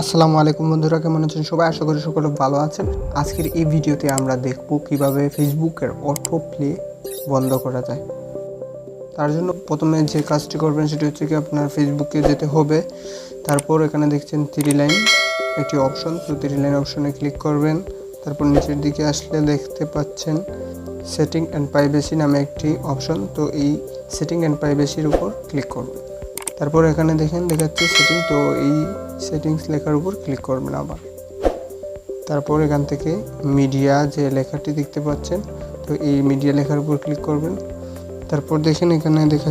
আসসালামু আলাইকুম বন্ধুরা, কেমন আছেন সবাই? আশা করি সকলে ভালো আছেন। আজকের এই ভিডিওতে আমরা দেখব কীভাবে ফেসবুকের অটো প্লে বন্ধ করা যায়। তার জন্য প্রথমে যে কাজটি করবেন সেটি হচ্ছে কি আপনার ফেসবুকে যেতে হবে। তারপর এখানে দেখছেন থ্রি লাইন একটি অপশন তো থ্রি লাইন অপশনে ক্লিক করবেন। তারপর নিচের দিকে আসলে দেখতে পাচ্ছেন সেটিং অ্যান্ড প্রাইভেসি নামে একটি অপশন তো এই সেটিং অ্যান্ড প্রাইভেসির উপর ক্লিক করবেন। তারপর এখানে দেখেন দেখাচ্ছে সেটিং তো এই সেটিংস লেখার উপর ক্লিক করবেন আবার। তারপর এখান থেকে মিডিয়া যে লেখাটি দেখতে পাচ্ছেন, তো এই মিডিয়া লেখার উপর ক্লিক করবেন। তারপর দেখেন এখানে দেখা,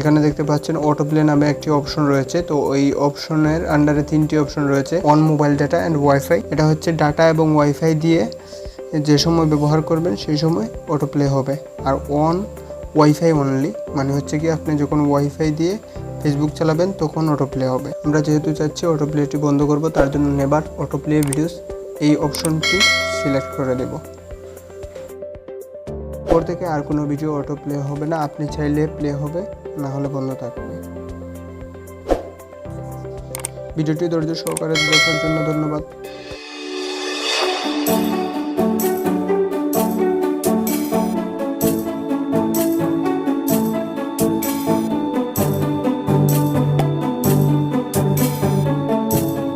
এখানে দেখতে পাচ্ছেন অটো প্লে নামে একটি অপশন রয়েছে, তো এই অপশনের আন্ডারে তিনটি অপশন রয়েছে on mobile data and wifi এটা হচ্ছে ডাটা এবং ওয়াইফাই দিয়ে যে সময় ব্যবহার করবেন, সেই সময় অটো প্লে হবে। আর অন ওয়াইফাই অনলি মানে হচ্ছে কি আপনি যখন ওয়াইফাই দিয়ে ফেসবুক চালাবেন, তখন অটো প্লে হবে। আমরা যেহেতু চাচ্ছি অটো প্লেটি বন্ধ করব, তার জন্য নেবার অটো প্লে ভিডিওস এই অপশনটি সিলেক্ট করে দেব। পর থেকে আর কোনো ভিডিও অটো প্লে হবে না, আপনি চাইলে প্লে হবে, না হলে বন্ধ থাকবে। ভিডিওটি ধৈর্য সহকারে দেখার জন্য ধন্যবাদ।